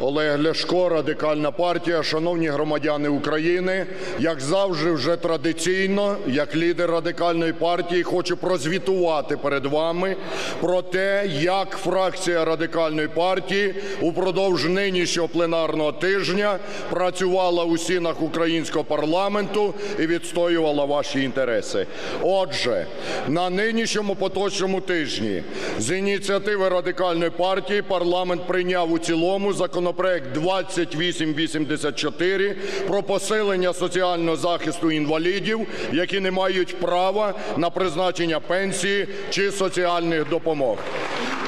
Олег Ляшко, Радикальна партія. Шановні громадяни України, як завжди, вже традиційно, як лідер Радикальної партії, хочу прозвітувати перед вами про те, як фракція Радикальної партії упродовж нинішнього пленарного тижня працювала у стінах українського парламенту і відстоювала ваші інтереси. Отже, на нинішньому поточному тижні з ініціативи Радикальної партії парламент прийняв у цілому законопроект 2884 про посилення соціального захисту інвалідів, які не мають права на призначення пенсії чи соціальних допомог.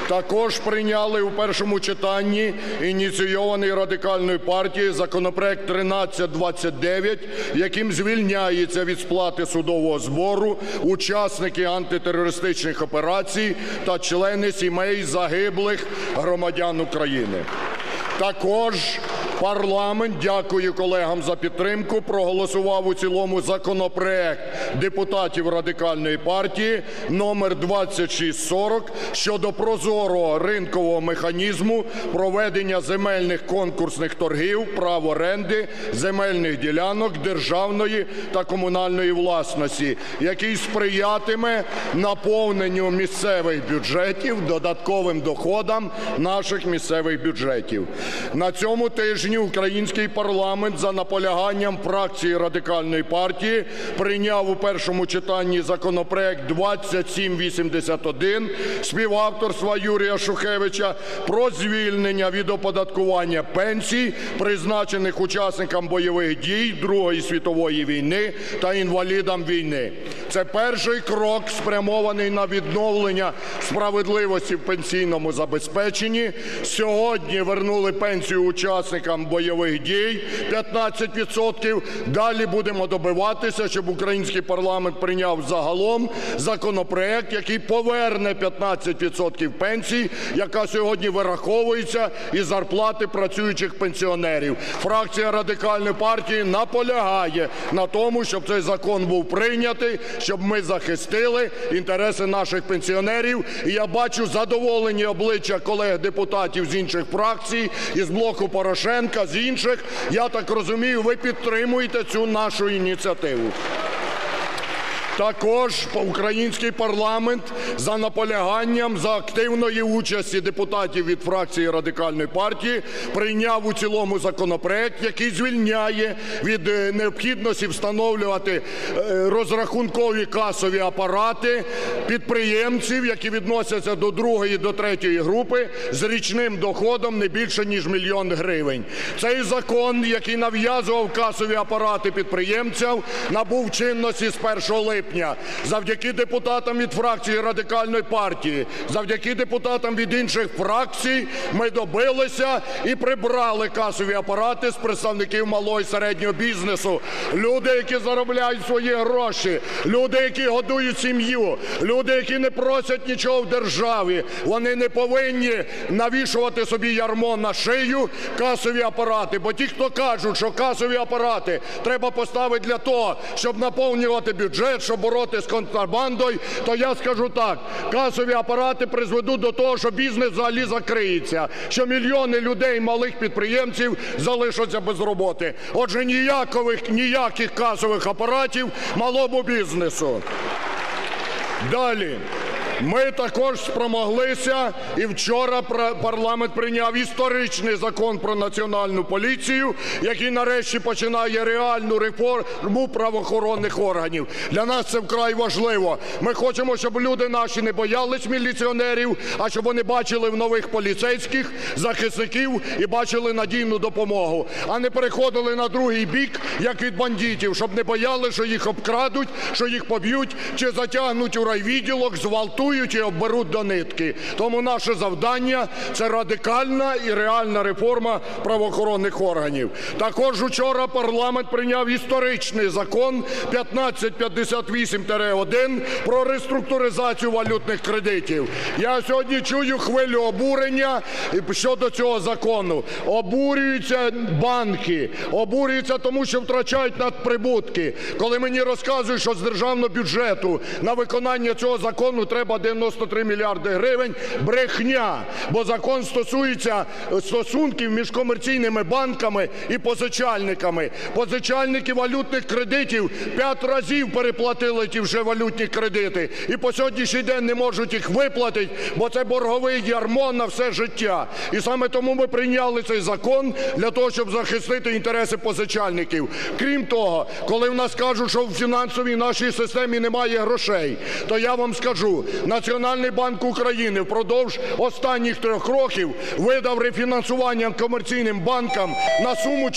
Також прийняли у першому читанні ініційований Радикальною партією законопроект 1329, яким звільняється від сплати судового збору учасники антитерористичних операцій та члени сімей загиблих громадян України. Також парламент, дякую колегам за підтримку, проголосував у цілому законопроект депутатів Радикальної партії номер 2640 щодо прозорого ринкового механізму проведення земельних конкурсних торгів, прав оренди земельних ділянок державної та комунальної власності, який сприятиме наповненню місцевих бюджетів додатковим доходам наших місцевих бюджетів. На цьому тижні український парламент за наполяганням фракції Радикальної партії прийняв у першому читанні законопроект 2781 співавторства Юрія Шухевича про звільнення від оподаткування пенсій, призначених учасникам бойових дій Другої світової війни та інвалідам війни. Це перший крок, спрямований на відновлення справедливості в пенсійному забезпеченні. Сьогодні вернули пенсію учасникам бойових дій 15%. Далі будемо добиватися, щоб український парламент прийняв загалом законопроект, який поверне 15% пенсій, яка сьогодні вираховується із зарплати працюючих пенсіонерів. Фракція Радикальної партії наполягає на тому, щоб цей закон був прийнятий, щоб ми захистили інтереси наших пенсіонерів. І я бачу задоволені обличчя колег-депутатів з інших фракцій, із "Блоку Порошенка", з інших. Я так розумію, ви підтримуєте цю нашу ініціативу. Також український парламент за наполяганням, за активної участі депутатів від фракції Радикальної партії прийняв у цілому законопроект, який звільняє від е, необхідності встановлювати е, розрахункові касові апарати підприємців, які відносяться до другої, до третьої групи з річним доходом не більше ніж мільйон гривень. Цей закон, який нав'язував касові апарати підприємцям, набув чинності з 1 липня. Завдяки депутатам від фракції Радикальної партії, завдяки депутатам від інших фракцій ми добилися і прибрали касові апарати з представників малого і середнього бізнесу. Люди, які заробляють свої гроші, люди, які годують сім'ю, люди, які не просять нічого в державі, вони не повинні навішувати собі ярмо на шию касові апарати. Бо ті, хто кажуть, що касові апарати треба поставити для того, щоб наповнювати бюджет, щоб боротися з контрабандою, то я скажу так: касові апарати призведуть до того, що бізнес взагалі закриється, що мільйони людей, малих підприємців залишаться без роботи. Отже, ніякових, ніяких касових апаратів малому бізнесу. Далі. Ми також спромоглися, і вчора парламент прийняв історичний закон про Національну поліцію, який нарешті починає реальну реформу правоохоронних органів. Для нас це вкрай важливо. Ми хочемо, щоб люди наші не боялись міліціонерів, а щоб вони бачили в нових поліцейських захисників і бачили надійну допомогу, а не переходили на другий бік, як від бандитів, щоб не боялися, що їх обкрадуть, що їх поб'ють чи затягнуть у райвідділок, зґвалтують і обберуть до нитки. Тому наше завдання – це радикальна і реальна реформа правоохоронних органів. Також учора парламент прийняв історичний закон 1558-1 про реструктуризацію валютних кредитів. Я сьогодні чую хвилю обурення щодо цього закону. Обурюються банки, обурюються тому, що втрачають надприбутки. Коли мені розказують, що з державного бюджету на виконання цього закону треба 93 мільярди гривень – брехня, бо закон стосується стосунків між комерційними банками і позичальниками. Позичальники валютних кредитів п'ять разів переплатили ті вже валютні кредити і по сьогоднішній день не можуть їх виплатити, бо це боргове ярмо на все життя. І саме тому ми прийняли цей закон для того, щоб захистити інтереси позичальників. Крім того, коли в нас кажуть, що в фінансовій нашій системі немає грошей, то я вам скажу, Національний банк України впродовж останніх трьох років видав рефінансування комерційним банкам на суму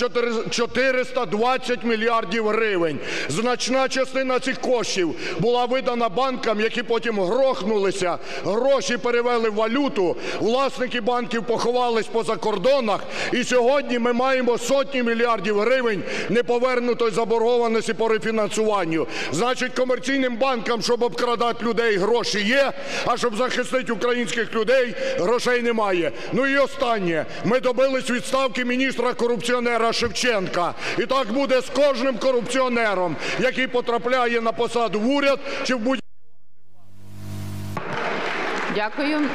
420 мільярдів гривень. Значна частина цих коштів була видана банкам, які потім грохнулися, гроші перевели в валюту, власники банків поховались по закордонах, і сьогодні ми маємо сотні мільярдів гривень неповернутої заборгованості по рефінансуванню. Значить, комерційним банкам, щоб обкрадати людей, гроші є, а щоб захистити українських людей, грошей немає. Ну і останнє. Ми добились відставки міністра-корупціонера Шевченка. І так буде з кожним корупціонером, який потрапляє на посаду в уряд чи в будь-який. Дякую.